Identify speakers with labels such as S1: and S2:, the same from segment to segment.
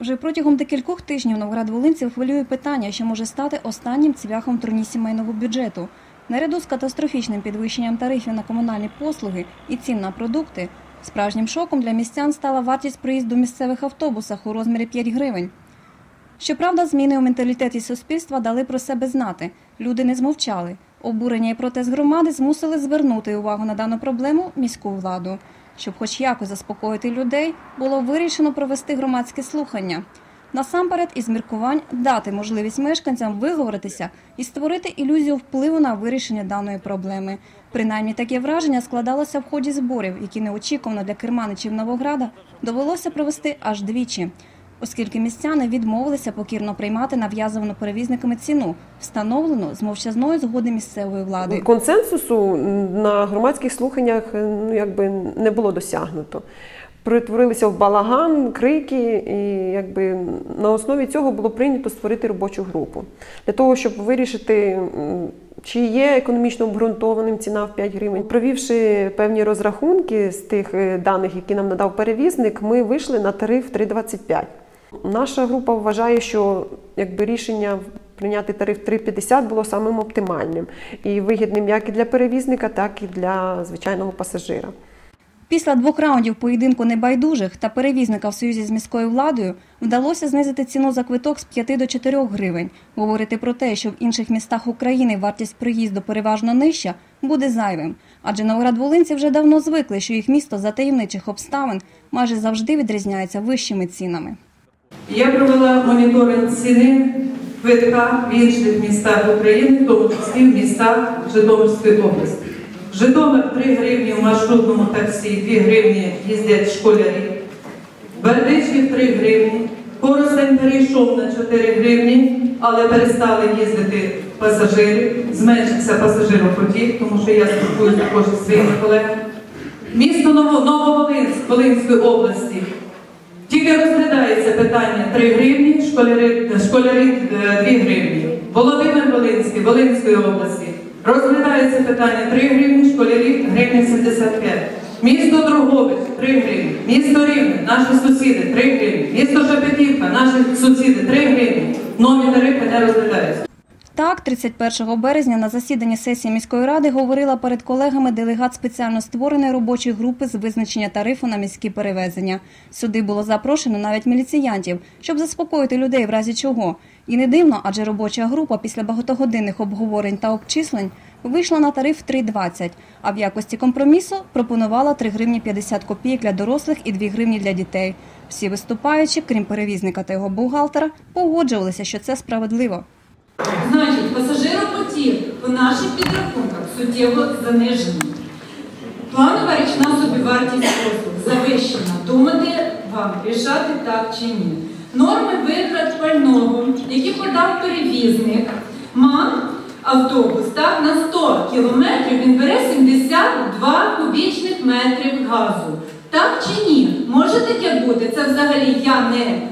S1: Вже протягом декількох тижнів Новград-Волинців хвилює питання, що може стати останнім цвяхом труні сімейного бюджету. Наряду з катастрофічним підвищенням тарифів на комунальні послуги і цін на продукти, справжнім шоком для містян стала вартість проїзду в місцевих автобусах у розмірі 5 гривень. Щоправда, зміни у менталітеті суспільства дали про себе знати. Люди не змовчали. Обурення і протест громади змусили звернути увагу на дану проблему міську владу. Щоб хоч якось заспокоїти людей, було вирішено провести громадські слухання. Насамперед, із міркувань дати можливість мешканцям виговоритися і створити ілюзію впливу на вирішення даної проблеми. Принаймні таке враження складалося в ході зборів, які неочікувано для керманичів Новограда довелося провести аж двічі, оскільки містяни відмовилися покірно приймати нав'язану перевізниками ціну, встановлену з мовчазної згоди місцевої влади.
S2: Консенсусу на громадських слуханнях ну, якби не було досягнуто. Перетворилися в балаган, крики, і якби на основі цього було прийнято створити робочу групу для того, щоб вирішити, чи є економічно обґрунтованим ціна в 5 гривень. Провівши певні розрахунки з тих е, даних, які нам надав перевізник, ми вийшли на тариф 3,25. Наша група вважає, що якби рішення прийняти тариф 3,50 було самим оптимальним і вигідним як і для перевізника, так і для звичайного пасажира.
S1: Після двох раундів поєдинку небайдужих та перевізника в союзі з міською владою вдалося знизити ціну за квиток з 5 до 4 гривень. Говорити про те, що в інших містах України вартість приїзду переважно нижча, буде зайвим. Адже новоград-волинці вже давно звикли, що їх місто за таємничих обставин майже завжди відрізняється вищими цінами.
S3: Я провела моніторинг ціни квитка в інших містах України, в тому числі в містах Житомирської області. Житомир 3 гривні в маршрутному таксі, 2 гривні їздять школярі. Бердичів 3 гривні. Коростень перейшов на 4 гривні, але перестали їздити пасажири. Зменшився пасажиропотік, тому що я спілкуюся також зі своїми колегами. Місто Ново- Нововолинськ Волинської області тільки питання 3 гривні, школяри, школяри 2 гривні. Володимир Волинський, Волинської області. Розглядається питання 3 гривні, школярі гривні 75. Місто Другович 3 гривні. Місто Рівне, наші сусіди 3 гривні. Місто Шепетівка, наші сусіди 3 гривні. Нові тарифи не розглядаються.
S1: Так, 31 березня на засіданні сесії міської ради говорила перед колегами делегат спеціально створеної робочої групи з визначення тарифу на міські перевезення. Сюди було запрошено навіть міліціянтів, щоб заспокоїти людей в разі чого. І не дивно, адже робоча група після багатогодинних обговорень та обчислень вийшла на тариф 3,20, а в якості компромісу пропонувала 3 гривні 50 копійок для дорослих і 2 гривні для дітей. Всі виступаючі, крім перевізника та його бухгалтера, погоджувалися, що це справедливо.
S4: По наших підрахунках суттєво занижений. Планова річна собівартість послуг завищена. Думати вам, рішати так чи ні. Норми витрат пального, які подав перевізник, МАН автобус, так, на 100 кілометрів він бере 72 кубічних метрів газу. Так чи ні? Може таке бути? Це взагалі я не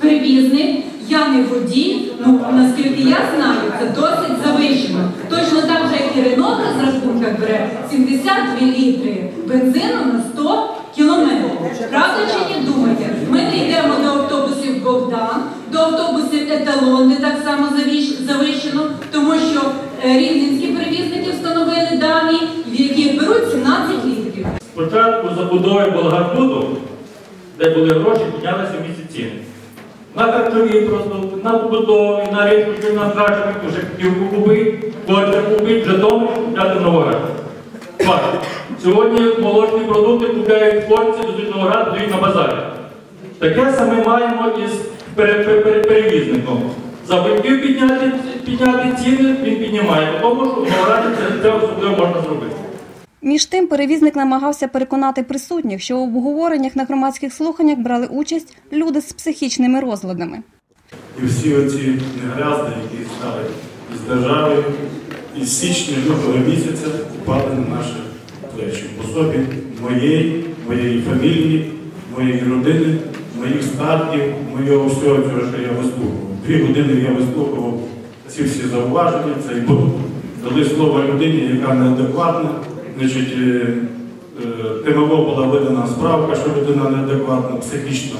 S4: перевізник, я не водій, ну наскільки я знаю, це досить завищено. Точно так же, як і Рено в розрахунках бере 72 літри бензину на 100 кілометрів. Правда чи ні думаєте? Ми не йдемо до автобусів Богдан, до автобусів Еталон, де так само завищено, тому що е, рівненські перевізники встановили дані, в яких беруть 17 літрів.
S5: Спочатку забудови Болгarbуду, де були гроші, піднялися місяці. На тракторі просто, на побудові, на ринку, на тракторі, вже хотів купити, хоче купити, Житомир, купляти Новоград. Сьогодні молочні продукти купляють хлопці, до Новоград, дають на базарі. Таке саме маємо із пере- пере- пере- перевізником. За батьків підняти, ціни, він піднімає, тому що в Новограді це, це особливо можна зробити.
S1: Між тим, перевізник намагався переконати присутніх, що в обговореннях на громадських слуханнях брали участь люди з психічними розладами.
S6: І всі оці негаразди, які стали із держави, із січня лютого місяця впали на наші плечі. В особі моєї, моєї фамілії, моєї родини, моїх статків, моєго всього цього, що я вислухував. Дві години я вислухував ці всі зауваження, цей був. Дали слово людині, яка неадекватна. Значить, е, е, ТМО була видана справка, що людина неадекватна, психічна.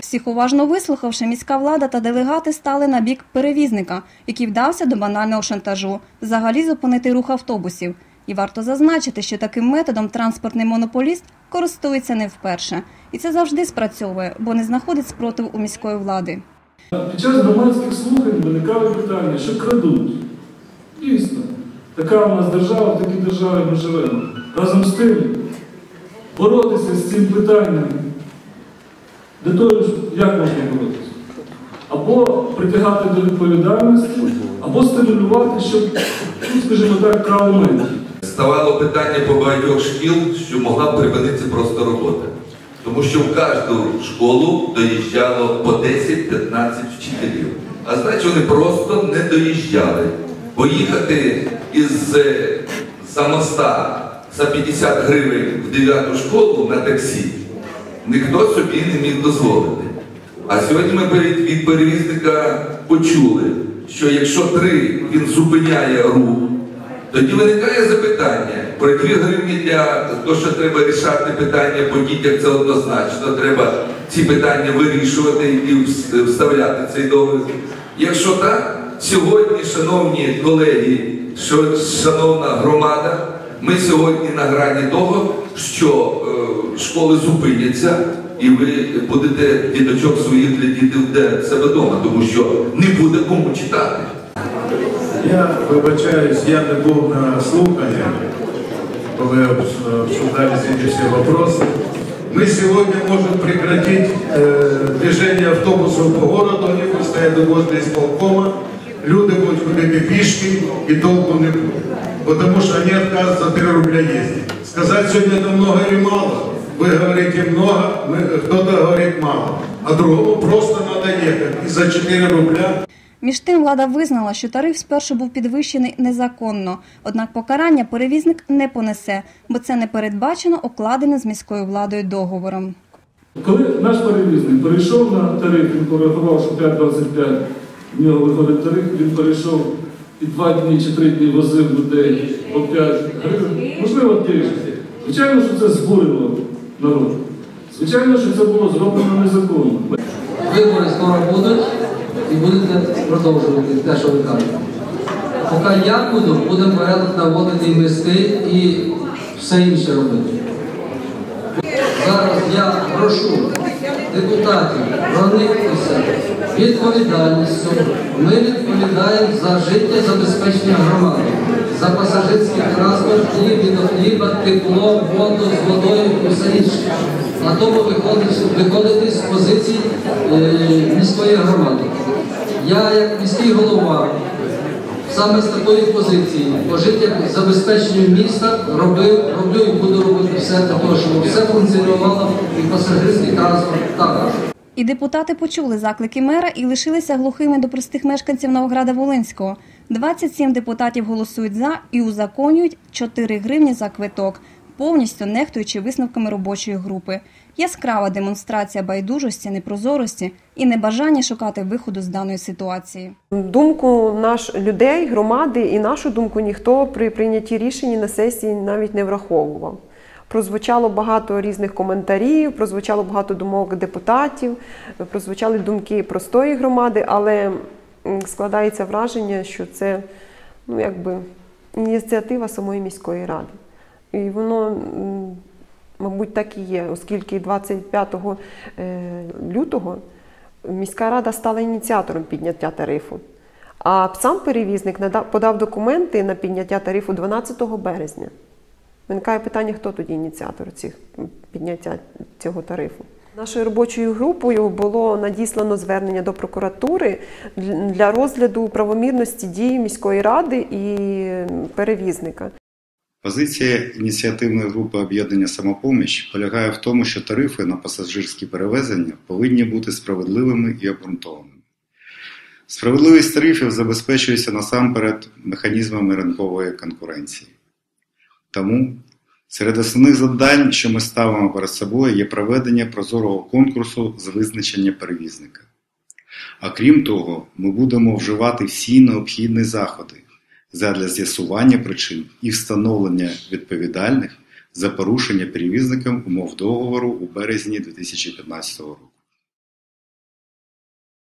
S1: Всіх уважно вислухавши, міська влада та делегати стали на бік перевізника, який вдався до банального шантажу взагалі зупинити рух автобусів. І варто зазначити, що таким методом транспортний монополіст користується не вперше. І це завжди спрацьовує, бо не знаходить спротиву у міської влади.
S7: Під час громадських слухань виникали питання, що крадуть. Дійсно, така у нас держава, в такій державі ми живемо. Разом з тим, боротися з цим питанням, для того, як можна боротися? Або притягати до відповідальності, або стимулювати, щоб, ну, скажімо так, крали менше.
S8: Ставало питання по багатьох шкіл, що могла б припинитися просто робота. Тому що в кожну школу доїжджало по 10-15 вчителів. А значить, вони просто не доїжджали. Поїхати із е, за моста за 50 гривень в 9 школу на таксі ніхто собі не міг дозволити. А сьогодні ми від перевізника почули, що якщо три він зупиняє рух, тоді виникає запитання про 2 гривні для того, що треба рішати питання по дітях, це однозначно. Треба ці питання вирішувати і вставляти цей договір. Якщо так, сьогодні, шановні колеги, шановна громада, ми сьогодні на грані того, що е, школи зупиняться, і ви будете діточок своїх глядіти в себе вдома, тому що не буде кому читати.
S6: Я вибачаюсь, я не був на слуханні, коли обс- обсуждались эти все вопросы. Мы сегодня можем прекратить э, движение автобусов по городу, они будут стоять возле исполкома, люди будут ходить пешки и толку не будет. Потому что они отказываются за 3 рубля ездить. Сказать сегодня это много или мало? Вы говорите много, мы- кто-то говорит мало. А другому просто надо ехать. И за 4 рубля
S1: Між тим влада визнала, що тариф спершу був підвищений незаконно, однак покарання перевізник не понесе, бо це не передбачено укладеним з міською владою договором.
S7: Коли наш перевізник перейшов на тариф, він порахував, що 5,25 в нього виходить тариф, він перейшов і два дні чи три дні возив людей по 5 гривень, можливо, тиждень. Звичайно, що це збурило народ. Звичайно, що це було зроблено незаконно.
S9: Вибори скоро будуть і будете продовжувати те, що ви кажете. Поки я буду, будемо порядок наводити і і все інше робити. Зараз я прошу депутатів прониктися відповідальністю. Ми відповідаємо за життя забезпечення громади, за пасажирський транспорт, хліб, хліба, тепло, воду з водою і все інше. А тому виходить, виходити з позицій е, міської громади. Я, як міський голова, саме з такої позиції по життя забезпеченню міста робив, роблю і буду робити все для того, щоб все функціонувало і пасажирський транспорт також.
S1: І депутати почули заклики мера і лишилися глухими до простих мешканців Новограда Волинського. 27 депутатів голосують за і узаконюють 4 гривні за квиток, повністю нехтуючи висновками робочої групи. Яскрава демонстрація байдужості, непрозорості і небажання шукати виходу з даної ситуації.
S2: Думку наш людей, громади і нашу думку ніхто при прийнятті рішень на сесії навіть не враховував. Прозвучало багато різних коментарів, прозвучало багато думок депутатів, прозвучали думки простої громади, але складається враження, що це ну, якби ініціатива самої міської ради. І воно, мабуть, так і є, оскільки 25 е, лютого міська рада стала ініціатором підняття тарифу. А сам перевізник подав документи на підняття тарифу 12 березня. Виникає питання, хто тоді ініціатор цих підняття цього тарифу. Нашою робочою групою було надіслано звернення до прокуратури для розгляду правомірності дій міської ради і перевізника.
S10: Позиція ініціативної групи об'єднання «Самопоміч» полягає в тому, що тарифи на пасажирські перевезення повинні бути справедливими і обґрунтованими. Справедливість тарифів забезпечується насамперед механізмами ринкової конкуренції. Тому серед основних завдань, що ми ставимо перед собою, є проведення прозорого конкурсу з визначення перевізника. А крім того, ми будемо вживати всі необхідні заходи задля з'ясування причин і встановлення відповідальних за порушення перевізником умов договору у березні 2015 року.